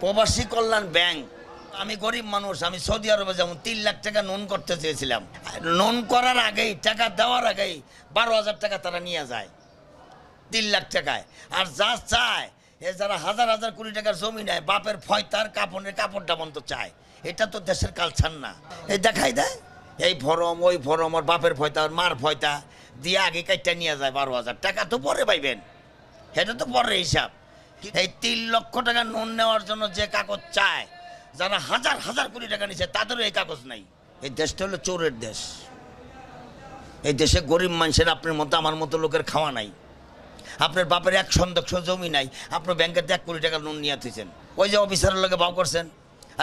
প্রবাসী কল্যাণ ব্যাংক। আমি গরিব মানুষ, আমি সৌদি আরবে যেমন তিন লাখ টাকা লোন করতে চেয়েছিলাম। লোন করার আগেই, টাকা দেওয়ার আগেই বারো হাজার টাকা তারা নিয়ে যায়। তিন লাখ টাকায়। আর যা চায়, এ যারা হাজার হাজার কোটি টাকার জমি নেয়, বাপের ফয়তার কাপড়ের কাপড় ডাবন তো চায়। এটা তো দেশের কালচার না। এই দেখাই দেয় এই ফরম ওই ফরম ওর বাপের ফয়তা, ওর মার ফয়তা দিয়ে আগে কাইটা নিয়ে যায় বারো হাজার। টাকা তো পরে পাইবেন। সেটা তো পরের হিসাব। এই তিন লক্ষ টাকা লোন নেওয়ার জন্য যে কাগজ চায়, যারা হাজার হাজার কোটি টাকা নিচ্ছে তাদেরও এই কাগজ নাই। এই দেশটা হলো চোরের দেশ। এই দেশে গরিব মানুষের আপনার মতো, আমার মতো লোকের খাওয়া নাই। আপনার বাপের এক সন্দক্ষ জমি নাই। আপনার ব্যাংকের এক কোটি টাকা লোন নিয়ে থুইছেন ওই যে অফিসারের লোকে ভাও করছেন,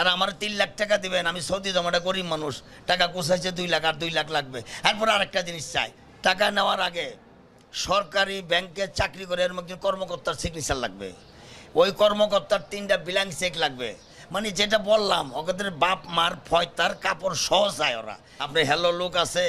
আর আমার তিন লাখ টাকা দিবেন, আমি সৌদি জমাটা গরিব মানুষ, টাকা কোষাইছে দুই লাখ আর দুই লাখ লাগবে। এরপর আরেকটা জিনিস চাই, টাকা নেওয়ার আগে সরকারি ব্যাংকে চাকরি করে এর মধ্যে কর্মকর্তার সিগনেচার লাগবে। ওই কর্মকর্তার তিনটা বিলাং চেক লাগবে। মানে যেটা বললাম, ওদের বাপ, মার ফয়তার কাপড় সহ চায় ওরা। আপনি হ্যালো লোক আছে,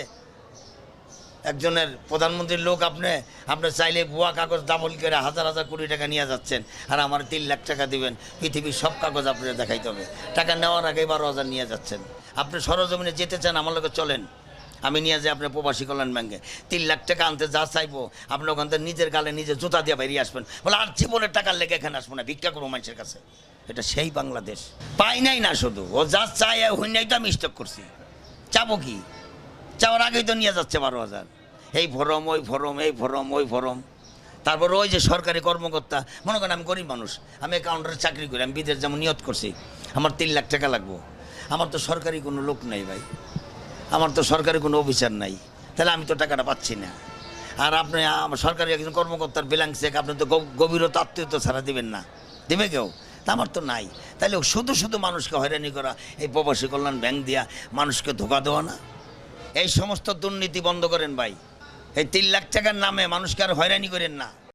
একজনের প্রধানমন্ত্রীর লোক আপনি আপনি চাইলে ভুয়া কাগজ ডাবল করে হাজার হাজার কোটি টাকা নিয়ে যাচ্ছেন আর আমার তিন লাখ টাকা দিবেন। পৃথিবীর সব কাগজ আপনার দেখাইতে হবে। টাকা নেওয়ার আগে বারো হাজার নিয়ে যাচ্ছেন। আপনি সরজমিনে যেতে চান, আমার লোকে চলেন। আমি নিয়ে যাই আপনার প্রবাসী কল্যাণ ব্যাংকে তিন লাখ টাকা আনতে যা চাইব, আপনি ওখান থেকে নিজের গালে নিজে জুতা দিয়ে বেরিয়ে আসবেন। বলে, আর জীবনের টাকার লেগে এখানে আসব না, ভিক্ষা করব মানুষের কাছে। এটা সেই বাংলাদেশ। পাই নাই না শুধু, ও যা চাই হইনাই তো আমি স্টক করছি। চাবো কি? চাওয়ার আগেই তো নিয়ে যাচ্ছে বারো হাজার। এই ফরম ওই ফরম এই ফরম ওই ফরম তারপর ওই যে সরকারি কর্মকর্তা, মনে করেন আমি গরিব মানুষ, আমি কাউন্টারে চাকরি করি, আমি বিদেশ যেমন নিয়ত করছি। আমার তিন লাখ টাকা লাগবো। আমার তো সরকারি কোনো লোক নেই ভাই। আমার তো সরকারি কোনো অফিসার নাই। তাহলে আমি তো টাকাটা পাচ্ছি না। আর আপনি সরকারি একজন কর্মকর্তার বিলাং চেক আপনি তো গভ- গভীরতা, আত্মীয়তা ছাড়া দিবেন না। দেবে কেউ? তা আমার তো নাই। তাহলে শুধু শুধু মানুষকে হয়রানি করা, এই প্রবাসী কল্যাণ ব্যাংক দিয়া মানুষকে ধোকা দেওয়া না? এই সমস্ত দুর্নীতি বন্ধ করেন ভাই। এই তিন লাখ টাকার নামে মানুষকে আর হয়রানি করেন না।